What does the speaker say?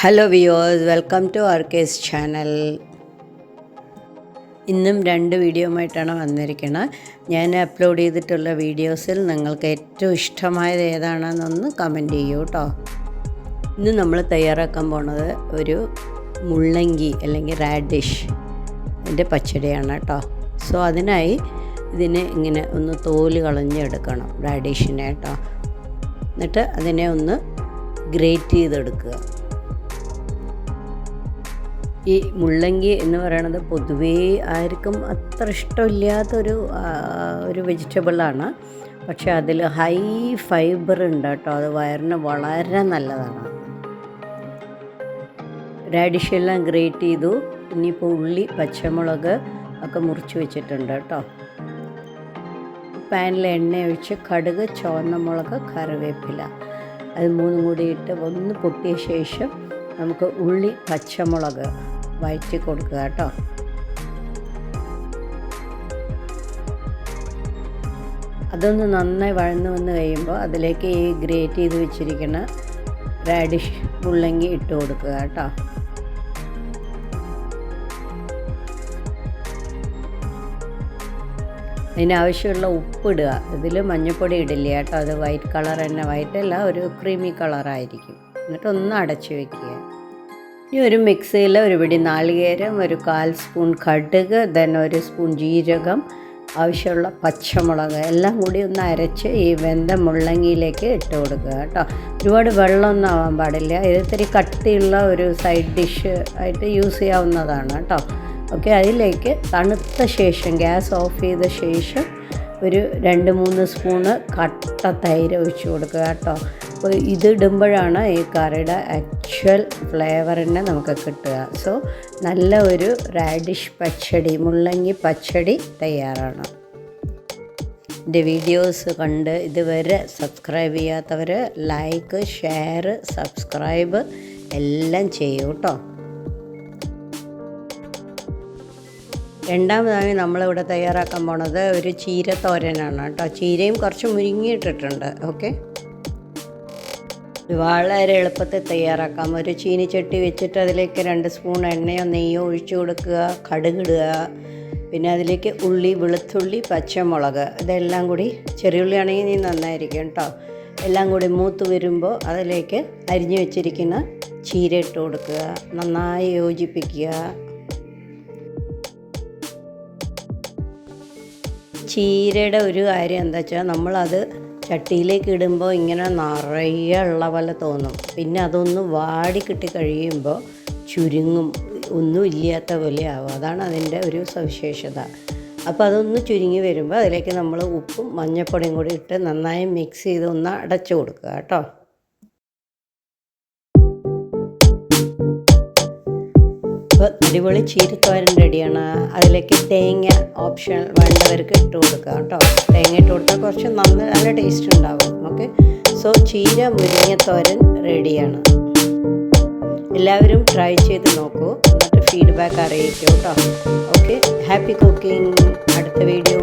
Hello viewers welcome to ആർക്കേസ് channel ഇന്നും രണ്ട് വീഡിയോയുമായിട്ടാണ് വന്നിരിക്കുന്നത്. ഞാൻ അപ്ലോഡ് ചെയ്തിട്ടുള്ള വീഡിയോസിൽ നിങ്ങൾക്ക് ഏറ്റവും ഇഷ്ടമായത് ഏതാണെന്നൊന്ന് കമന്റ് ചെയ്യൂ കേട്ടോ. ഇന്ന് നമ്മൾ തയ്യാറാക്കാൻ പോണത് ഒരു മുള്ളങ്കി അല്ലെങ്കിൽ റാഡിഷ് എന്റെ പച്ചടിയാണ് കേട്ടോ. സോ അതിനായി ഇതിനെ ഇങ്ങനെ ഒന്ന് തോൽ കളഞ്ഞെടുക്കണം റാഡിഷിനെ കേട്ടോ. എന്നിട്ട് അതിനെ ഒന്ന് ഗ്രേറ്റ് ചെയ്തെടുക്കുക. ഈ മുള്ളങ്കി എന്ന് പറയണത് പൊതുവേ ആർക്കും അത്ര ഇഷ്ടമില്ലാത്തൊരു ഒരു വെജിറ്റബിളാണ് പക്ഷേ അതിൽ ഹൈ ഫൈബർ ഉണ്ട് കേട്ടോ. അത് വയറിന് വളരെ നല്ലതാണ്. റാഡിഷ് എല്ലാം ഗ്രേറ്റ് ചെയ്തു. ഇനിയിപ്പോൾ ഉള്ളി പച്ചമുളക് ഒക്കെ മുറിച്ച് വെച്ചിട്ടുണ്ട് കേട്ടോ. പാനിൽ എണ്ണ ഒഴിച്ച് കടുക് ചുവന്ന മുളക് കറിവേപ്പില. അത് മൂന്നും കൂടി ഇട്ട് ഒന്ന് പൊട്ടിയ ശേഷം നമുക്ക് ഉള്ളി പച്ചമുളക് വഴറ്റി കൊടുക്കുക കേട്ടോ. അതൊന്ന് നന്നായി വഴന്ന് വന്ന് കഴിയുമ്പോൾ അതിലേക്ക് ഈ ഗ്രേറ്റ് ചെയ്ത് വെച്ചിരിക്കുന്ന റാഡിഷ് മുള്ളങ്കി ഇട്ട് കൊടുക്കുക കേട്ടോ. അതിനാവശ്യമുള്ള ഉപ്പിടുക ഇതിൽ മഞ്ഞൾപ്പൊടി ഇടില്ല കേട്ടോ. അത് വൈറ്റ് കളർ തന്നെ. വൈറ്റ് അല്ല ഒരു ക്രീമി കളറായിരിക്കും. എന്നിട്ടൊന്ന് അടച്ചു വെക്കുക. ഇനി ഒരു മിക്സിയിൽ ഒരു പിടി നാളികേരം ഒരു കാൽ സ്പൂൺ കടുക് ദെൻ ഒരു സ്പൂൺ ജീരകം ആവശ്യമുള്ള പച്ചമുളക് എല്ലാം കൂടി ഒന്ന് അരച്ച് ഈ വെന്ത മുള്ളങ്ങിയിലേക്ക് ഇട്ട് കൊടുക്കുക കേട്ടോ. ഒരുപാട് വെള്ളമൊന്നും ആവാൻ പാടില്ല. ഇത് ഇത്തിരി കട്ടിയുള്ള ഒരു സൈഡ് ഡിഷ് ആയിട്ട് യൂസ് ചെയ്യാവുന്നതാണ് കേട്ടോ. ഓക്കെ അതിലേക്ക് തണുത്ത ശേഷം ഗ്യാസ് ഓഫ് ചെയ്ത ശേഷം ഒരു രണ്ട് മൂന്ന് സ്പൂണ് കട്ട തൈര് ഒഴിച്ച് കൊടുക്കുക കേട്ടോ. അപ്പോൾ ഇത് ഇടുമ്പോഴാണ് ഈ കറിയുടെ ആക്ച്വൽ ഫ്ലേവറിനെ നമുക്ക് കിട്ടുക. സോ നല്ല ഒരു റാഡിഷ് പച്ചടി മുള്ളങ്ങി പച്ചടി തയ്യാറാണ്. എന്റെ വീഡിയോസ് കണ്ട് ഇതുവരെ സബ്സ്ക്രൈബ് ചെയ്യാത്തവർ ലൈക്ക് ഷെയർ സബ്സ്ക്രൈബ് എല്ലാം ചെയ്യൂ കേട്ടോ രണ്ടാമതായി നമ്മളിവിടെ തയ്യാറാക്കാൻ പോണത് ഒരു ചീരത്തോരനാണ് കേട്ടോ ചീരയും കുറച്ച് മുരിങ്ങിയിട്ടിട്ടുണ്ട്. ഓക്കെ ഇത് വളരെ എളുപ്പത്തിൽ തയ്യാറാക്കാം. ഒരു ചീനിച്ചട്ടി വെച്ചിട്ട് അതിലേക്ക് രണ്ട് സ്പൂൺ എണ്ണയോ നെയ്യോ ഒഴിച്ചു കൊടുക്കുക കടുകിടുക. പിന്നെ അതിലേക്ക് ഉള്ളി വെളുത്തുള്ളി പച്ചമുളക്. ഇതെല്ലാം കൂടി ചെറിയുള്ളി ആണെങ്കിൽ നീ നന്നായിരിക്കും കേട്ടോ. എല്ലാം കൂടി മൂത്ത് വരുമ്പോൾ അതിലേക്ക് അരിഞ്ഞു വെച്ചിരിക്കുന്ന ചീര ഇട്ട് കൊടുക്കുക. നന്നായി യോജിപ്പിക്കുക. ചീരയുടെ ഒരു കാര്യം എന്താ വെച്ചാൽ നമ്മളത് ചട്ടിയിലേക്ക് ഇടുമ്പോൾ ഇങ്ങനെ നിറയെ ഉള്ള പോലെ തോന്നും. പിന്നെ അതൊന്ന് വാടി കിട്ടി കഴിയുമ്പോൾ ചുരുങ്ങും. ഒന്നും ഇല്ലാത്ത പോലെ ആവും. അതാണ് അതിന്റെ ഒരു സവിശേഷത. അപ്പോൾ അതൊന്ന് ചുരുങ്ങി വരുമ്പോൾ അതിലേക്ക് നമ്മൾ ഉപ്പും മഞ്ഞപ്പൊടിയും കൂടി ഇട്ട് നന്നായി മിക്സ് ചെയ്ത് ഒന്ന് അടച്ചു കൊടുക്കുക കേട്ടോ. അടിപൊളി ചീരത്തോരൻ റെഡിയാണ്. അതിലേക്ക് തേങ്ങ ഓപ്ഷൻ വേണ്ടവർക്ക് ഇട്ട് കൊടുക്കുക കേട്ടോ. തേങ്ങ ഇട്ട് കൊടുത്താൽ കുറച്ച് നന്ന നല്ല ടേസ്റ്റ് ഉണ്ടാവും. ഓക്കെ സോ ചീര മുരിങ്ങത്തോരൻ റെഡിയാണ്. എല്ലാവരും ട്രൈ ചെയ്ത് നോക്കൂ. എന്നിട്ട് ഫീഡ്ബാക്ക് അറിയിക്കൂ കേട്ടോ. ഓക്കെ ഹാപ്പി കുക്കിംഗ് അടുത്ത വീഡിയോ